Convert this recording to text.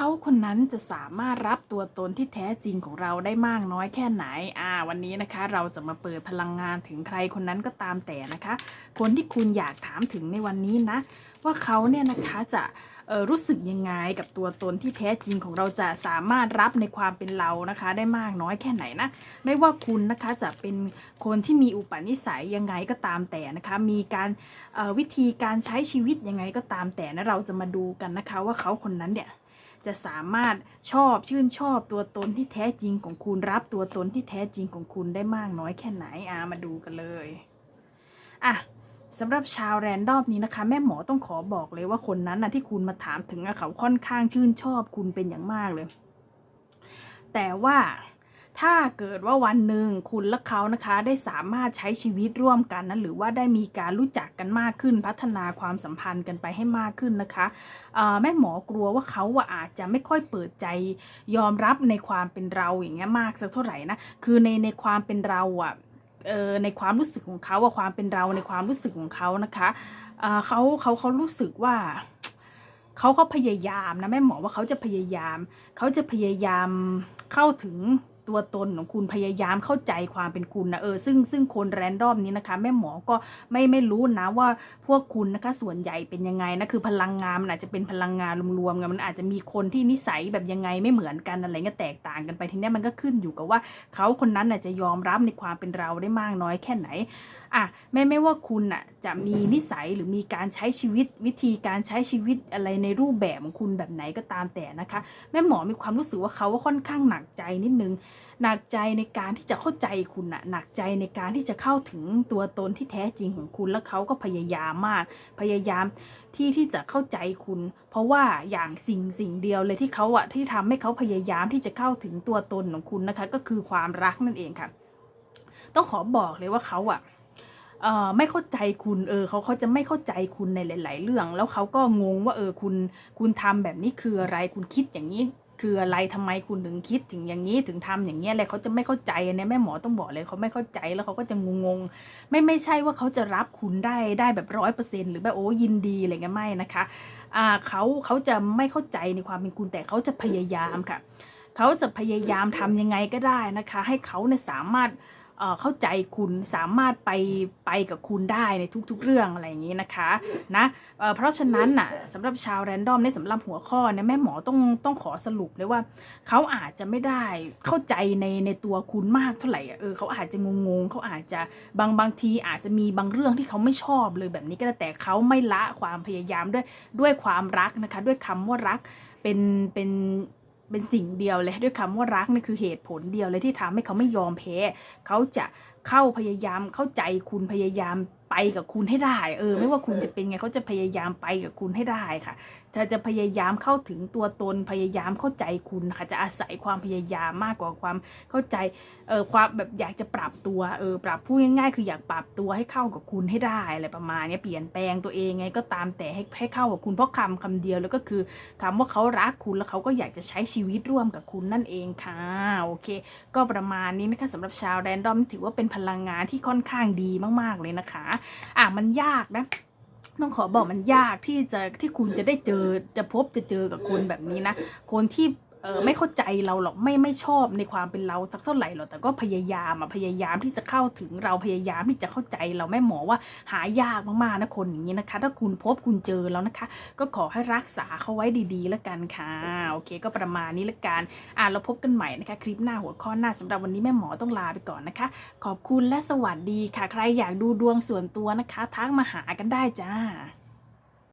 เขาคนนั้นจะสามารถรับตัวตนที่แท้จริงของเราได้มากน้อยแค่ไหน อ่า วันนี้นะคะ เราจะมาเปิดพลังงานถึงใครคนนั้นก็ตามแต่นะคะ คนที่คุณอยากถามถึงในวันนี้นะ ว่าเขาเนี่ยนะคะจะรู้สึกยังไงกับตัวตนที่แท้จริงของเราจะสามารถรับในความเป็นเรานะคะ ได้มากน้อยแค่ไหนนะไม่ว่าคุณนะคะจะเป็นคนที่มีอุปนิสัยยังไงก็ตามแต่นะคะ มีการวิธีการใช้ชีวิตยังไงก็ตามแต่นะเราจะมาดูกันนะคะ ว่าเขาคนนั้นเนี่ย จะสามารถชอบชื่นชอบตัวตนที่แท้จริงของคุณรับตัวตนที่แท้จริงของคุณได้มากน้อยแค่ไหนอ่ามาดูกันเลยอะสำหรับชาวแรนดอมนี้นะคะ แม่หมอต้องขอบอกเลยว่าคนนั้นนะที่คุณมาถามถึงอะเขาค่อนข้างชื่นชอบคุณเป็นอย่างมากเลย แต่ว่า ถ้าเกิดว่าวันหนึ่งคุณและเขานะคะได้สามารถใช้ชีวิตร่วมกันนะหรือว่าได้มีการรู้จักกันมากขึ้น พัฒนาความสัมพันธ์กันไปให้มากขึ้นนะคะแม่หมอกลัวว่าเขาอะอาจจะไม่ค่อยเปิดใจยอมรับในความเป็นเราอย่างเงี้ยมากสักเท่าไหร่นะคือในในความเป็นเราอะในความรู้สึกของเขาว่าความเป็นเราในความรู้สึกของเขานะคะเขาเขาเขารู้สึกว่าเขาเขาพยายามนะแม่หมอว่าเขาจะพยายาม เขาจะพยายามเข้าถึง ตัวตนของคุณพยายามเข้าใจความเป็นคุณนะเออซึ่งซึ่งคนแรนดอมนี้นะคะ แม่หมอก็ไม่ไม่รู้นะว่าพวกคุณนะคะส่วนใหญ่เป็นยังไงนะคือพลังงานมันอาจจะเป็นพลังงานรวมๆกันมันอาจจะมีคนที่นิสัยแบบยังไงไม่เหมือนกันอะไรเงี้ยแตกต่างกันไปทีนี้มันก็ขึ้นอยู่กับว่าเขาคนนั้นน่ะจะยอมรับในความเป็นเราได้มากน้อยแค่ไหนอะไม่ไม่ว่าคุณอะจะมีนิสัยหรือมีการใช้ชีวิตวิธีการใช้ชีวิตอะไรในรูปแบบของคุณแบบไหนก็ตามแต่นะคะ แม่หมอมีความรู้สึกว่าเขาว่าค่อนข้างหนักใจนิดนึงหนักใจในการที่จะเข้าใจคุณอะหนักใจในการที่จะเข้าถึงตัวตนที่แท้จริงของคุณ แล้วเขาก็พยายามมาก พยายามที่ที่จะเข้าใจคุณ เพราะว่าอย่างสิ่งสิ่งเดียวเลยที่เขาอะที่ทำให้เขาพยายามที่จะเข้าถึงตัวตนของคุณนะคะ ก็คือความรักนั่นเองค่ะ ต้องขอบอกเลยว่าเขาอะเอ่อไม่เข้าใจคุณเออเขาเขาจะไม่เข้าใจคุณในหลาย ๆ เรื่อง แล้วเขาก็งงว่าเออคุณคุณทำแบบนี้คืออะไรคุณคิดอย่างนี้ คืออะไรทำไมคุณถึงคิดถึงอย่างนี้ถึงทำอย่างเงี้ยอะไรเขาจะไม่เข้าใจอันเนี้ยแม่หมอต้องบอกเลยเขาไม่เข้าใจแล้วเขาก็จะงงๆไม่ไม่ใช่ว่าเขาจะรับคุณได้ได้แบบร้อยเปอร์เซ็นหรือแบบโอ้ยินดีอะไรเงี้ยไม่นะคะอ่าเขาเขาจะไม่เข้าใจในความเป็นคุณแต่เขาจะพยายามค่ะเขาจะพยายามทำยังไงก็ได้นะคะ ให้เขาเนี่ยสามารถ เข้าใจคุณสามารถไปไปกับคุณได้ในทุกๆเรื่องอะไรอย่างนี้นะคะนะเเพราะฉะนั้นน่ะสำหรับชาวแรนดอมในสำหรับหัวข้อเนี่ยแม่หมอต้องต้องขอสรุปเลยว่า เขาอาจจะไม่ได้เข้าใจในในตัวคุณมากเท่าไหร่เออเขาอาจจะงงๆเขาอาจจะบางบางทีอาจจะมีบางเรื่องที่เขาไม่ชอบเลยแบบนี้ก็แต่เขาไม่ละความพยายามด้วยด้วยความรักนะคะ ด้วยคำว่ารักเป็นเป็น เป็นสิ่งเดียวเลยด้วยคำว่ารักนี่คือเหตุผลเดียวเลยที่ทำให้เขาไม่ยอมแพ้เขาจะเข้าพยายามเข้าใจคุณพยายาม กับคุณให้ได้ เออ ไม่ว่าคุณจะเป็นไงเขาจะพยายามไปกับคุณให้ได้ค่ะเธอจะพยายามเข้าถึงตัวตนพยายามเข้าใจคุณค่ะจะอาศัยความพยายามมากกว่าความเข้าใจเออความแบบอยากจะปรับตัวเออปรับพูดง่ายๆ คืออยากปรับตัวให้เข้ากับคุณให้ได้อะไรประมาณนี้เปลี่ยนแปลงตัวเองไงก็ตามแต่ให้ให้เข้ากับคุณเพราะคำคำเดียวแล้วก็คือคำว่าเขารักคุณแล้วเขาก็อยากจะใช้ชีวิตร่วมกับคุณนั่นเองค่ะโอเค ก็ประมาณนี้นะคะสำหรับชาวแรนดอมถือว่าเป็นพลังงานที่ค่อนข้างดีมากๆเลยนะคะอะมันยากนะ ต้องขอบอกมันยากที่จะที่คุณจะได้เจอจะพบจะเจอกับคนแบบนี้นะ คนที่ เออไม่เข้าใจเราหรอกไม่ไม่ชอบในความเป็นเราสักเท่าไหร่หรอกแต่ก็พยายามอะพยายามที่จะเข้าถึงเราพยายามที่จะเข้าใจเราแม่หมอว่าหายากมากๆนะคนอย่างนี้นะคะ ถ้าคุณพบคุณเจอแล้วนะคะ ก็ขอให้รักษาเขาไว้ดีๆแล้วกันค่ะโอเค ก็ประมาณนี้ละกันอะเราพบกันใหม่นะคะ คลิปหน้าหัวข้อหน้าสำหรับวันนี้แม่หมอต้องลาไปก่อนนะคะ ขอบคุณและสวัสดีค่ะ ใครอยากดูดวงส่วนตัวนะคะทักมาหากันได้จ้า